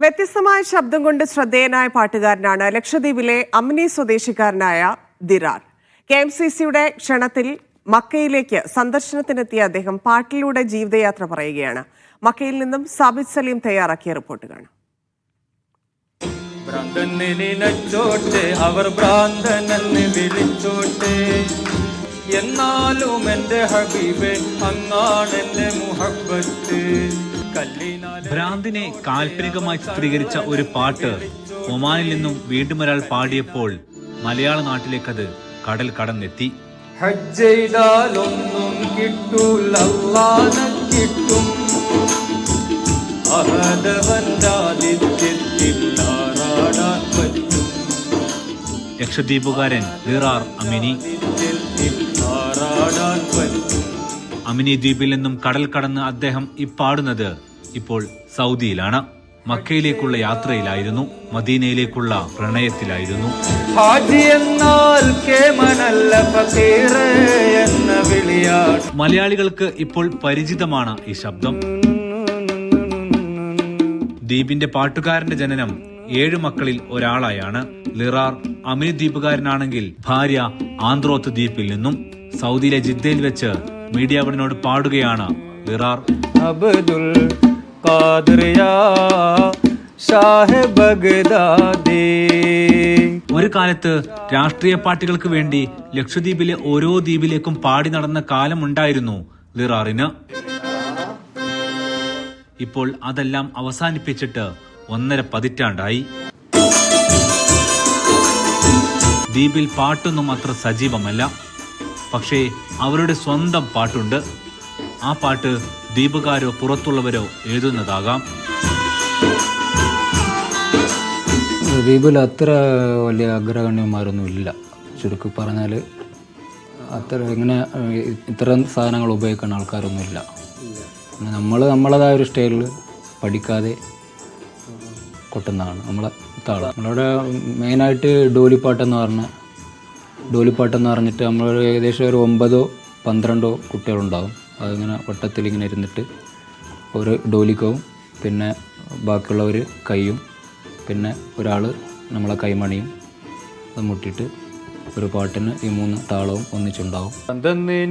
വ്യത്യസ്തമായ ശബ്ദം കൊണ്ട് ശ്രദ്ധേയനായ പാട്ടുകാരനാണ് ലക്ഷദ്വീപിലെ അമ്നി സ്വദേശിക്കാരനായ ദിറാർ കെ എം സി സിയുടെ ക്ഷണത്തിൽ മക്കയിലേക്ക് സന്ദർശനത്തിനെത്തിയ അദ്ദേഹം പാട്ടിലൂടെ ജീവിതയാത്ര പറയുകയാണ്. മക്കയിൽ നിന്നും സാബിദ് സലീം തയ്യാറാക്കിയ റിപ്പോർട്ട് കാണാം അവർ ഭ്രാന്തനെന്ന് വിളിച്ചോട്ടെ. എന്നാലും എന്റെ ഹബീബെ അങ്ങാണെന്റെ മുഹബത്ത് ഭ്രാന്തിനെ കാൽപ്പനികമായി ചിത്രീകരിച്ച ഒരു പാട്ട് ഒമാനിൽ നിന്നും വീണ്ടും ഒരാൾ പാടിയപ്പോൾ മലയാള നാട്ടിലേക്കത് കടൽ കടന്നെത്തി. ഹജ്ജ് ചെയ്താലൊന്നും കിട്ടൂല അല്ലാതെ കിട്ടും. അഹദവന്റെ ആതിഥ്യത്തിൽ ആറാടാൻ പറ്റും. ലക്ഷദ്വീപുകാരൻ ലിറാർ അമിനി. അമിനി ദ്വീപിൽ നിന്നും കടൽ കടന്ന് അദ്ദേഹം ഇപ്പാടുന്നത് ഇപ്പോൾ സൗദിയിലാണ്. മക്കയിലേക്കുള്ള യാത്രയിലായിരുന്നു മദീനയിലേക്കുള്ള പ്രണയത്തിലായിരുന്നു. മലയാളികൾക്ക് ഇപ്പോൾ പരിചിതമാണ് ഈ ശബ്ദം. ദ്വീപിന്റെ പാട്ടുകാരന്റെ ജനനം ഏഴ് മക്കളിൽ ഒരാളായാണ്. ലിറാർ അമിനി ദ്വീപുകാരനാണെങ്കിൽ ഭാര്യ ആന്ത്രോത്ത് ദ്വീപിൽ നിന്നും സൗദിയിലെ ജിദ്ദയിൽ വെച്ച് മീഡിയ അവനോട് പാടുകയാണ് ലിറാർ അബ്ദുൽ ഒരു കാലത്ത് രാഷ്ട്രീയ പാർട്ടികൾക്ക് വേണ്ടി ലക്ഷദ്വീപിലെ ഓരോ ദ്വീപിലേക്കും പാടി നടന്ന കാലമുണ്ടായിരുന്നു ലിറാറിന് ഇപ്പോൾ അതെല്ലാം അവസാനിപ്പിച്ചിട്ട് ഒന്നര പതിറ്റാണ്ടായി. ദ്വീപിൽ പാട്ടൊന്നും അത്ര സജീവമല്ല. പക്ഷേ അവരുടെ സ്വന്തം പാട്ടുണ്ട്. ആ പാട്ട് ദീപകാരോ പുറത്തുള്ളവരോ എഴുതുന്നതാകാം. ദ്വീപിൽ അത്ര വലിയ അഗ്രഗണ്യന്മാരൊന്നും ഇല്ല ചുരുക്കി പറഞ്ഞാൽ അത്ര ഇങ്ങനെ ഇത്തരം സാധനങ്ങൾ ഉപയോഗിക്കുന്ന ആൾക്കാരൊന്നുമില്ല. നമ്മൾ നമ്മളതായ ഒരു സ്റ്റൈലിൽ പഠിക്കാതെ കൊട്ടുന്നതാണ് നമ്മളെ താളം. നമ്മളിവിടെ മെയിനായിട്ട് ഡോലിപ്പാട്ടെന്ന് പറഞ്ഞ ഡോലിപ്പാട്ടെന്ന് പറഞ്ഞിട്ട് നമ്മൾ ഏകദേശം ഒരു ഒമ്പതോ പന്ത്രണ്ടോ കുട്ടികളുണ്ടാവും. അതിങ്ങനെ വട്ടത്തിൽ ഇങ്ങനെ ഇരുന്നിട്ട് ഒരു ഡോലിക്കവും പിന്നെ ബാക്കിയുള്ളവർ കൈയും പിന്നെ ഒരാൾ നമ്മളെ കൈമണിയും അത് മുട്ടിയിട്ട് ഒരു പാട്ടിന് ഈ മൂന്ന് താളവും ഒന്നിച്ചുണ്ടാവും.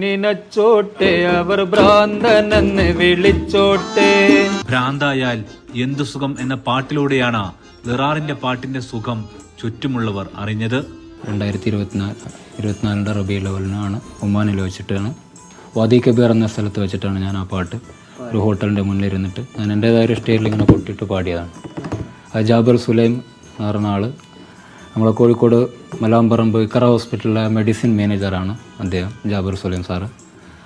നിനച്ചോട്ടെ അവർ ഭ്രാന്തനെന്ന് വിളിച്ചോട്ടെ. ഭ്രാന്തായാൽ എന്തു സുഖം എന്ന പാട്ടിലൂടെയാണ് ലിറാറിന്റെ പാട്ടിന്റെ സുഖം ചുറ്റുമുള്ളവർ അറിഞ്ഞത്. രണ്ടായിരത്തി ഇരുപത്തിനാല് ഇരുപത്തിനാലിന്റെ റബി ലെവലിനാണ് ഒമാനിൽ വെച്ചിട്ടാണ് വാദി കബീർ എന്ന സ്ഥലത്ത് വെച്ചിട്ടാണ് ഞാൻ ആ പാട്ട് ഒരു ഹോട്ടലിന്റെ മുന്നിലിരുന്നിട്ട് ഞാൻ എന്റേതായ ഒരു സ്റ്റേജിൽ ഇങ്ങനെ പൊട്ടിയിട്ട് പാടിയതാണ്. അജാബർ ജാബർ സുലൈം എന്ന് പറഞ്ഞ ആൾ നമ്മളെ കോഴിക്കോട് മലാമ്പറമ്പ് ഇക്കറ ഹോസ്പിറ്റലിലെ മെഡിസിൻ മാനേജറാണ് അദ്ദേഹം ജാബർ സുലൈം സാറ്.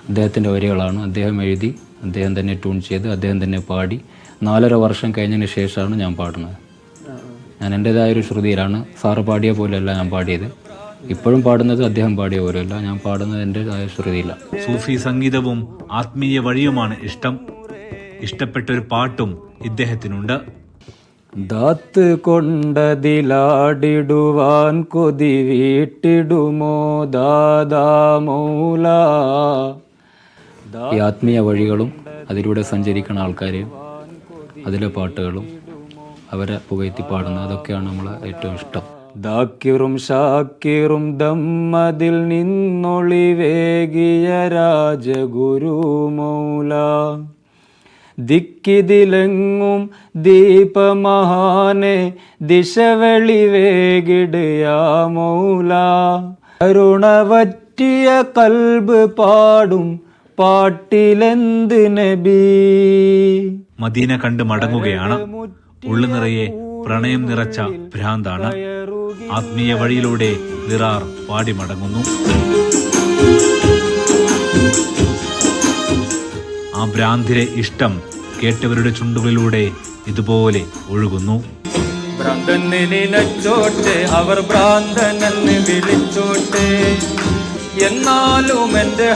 അദ്ദേഹത്തിന്റെ വരികളാണ് അദ്ദേഹം എഴുതി അദ്ദേഹം തന്നെ ട്യൂൺ ചെയ്ത് അദ്ദേഹം തന്നെ പാടി. നാലര വർഷം കഴിഞ്ഞതിന് ശേഷമാണ് ഞാൻ പാടുന്നത്. ഞാൻ എന്റെതായ ഒരു ശ്രുതിയിലാണ് സാറ് പാടിയ പോലെയല്ല ഞാൻ പാടിയത്. ഇപ്പോഴും പാടുന്നത് അദ്ദേഹം പാടിയ പോലെയല്ല ഞാൻ പാടുന്നത് എന്റെതായ ശ്രുതിയിലാണ് സൂഫി സംഗീതവും ആത്മീയ വഴിയുമാണ് ഇഷ്ടം. ഇഷ്ടപ്പെട്ട ഒരു പാട്ടും ഇദ്ദേഹത്തിനുണ്ട്. ദാത്ത് കൊണ്ടതിലാടിടുവാൻ കൊതി വീട്ടിടുമോ ദാദാ മൗല? ഈ ആത്മീയ വഴികളും അതിലൂടെ സഞ്ചരിക്കുന്ന ആൾക്കാരെയും അതിലെ പാട്ടുകളും അവരെ പുകഴ്ത്തി പാടുന്ന അതൊക്കെയാണ് നമ്മളെ ഏറ്റവും ഇഷ്ടം. ദാക്കിറും ഷാക്കിറും ദമ്മതിൽ നിന്നൊളിവേകിയ രാജഗുരു മൗല. ദിക്കിതിലെങ്ങും ദീപമഹാനെ ദിശവെളി വേഗിടയാ മൗല. കരുണവറ്റിയ കൽബ് പാടും പാട്ടിലെന്ത് നബി? മദീന കണ്ട് മടങ്ങുകയാണ്. ഉള്ളു നിറയെ പ്രണയം നിറച്ച ഭ്രാന്താണ്. ആത്മീയ വഴിയിലൂടെ നിറാർ പാടി മടങ്ങുന്നു ആ ഭ്രാന്തിലെ ഇഷ്ടം കേട്ടവരുടെ ചുണ്ടുകളിലൂടെ ഇതുപോലെ ഒഴുകുന്നു. അവർ ഭ്രാന്തനെന്ന് വിളിച്ചോട്ടെ. എന്നാലും അങ്ങാണെന്റെ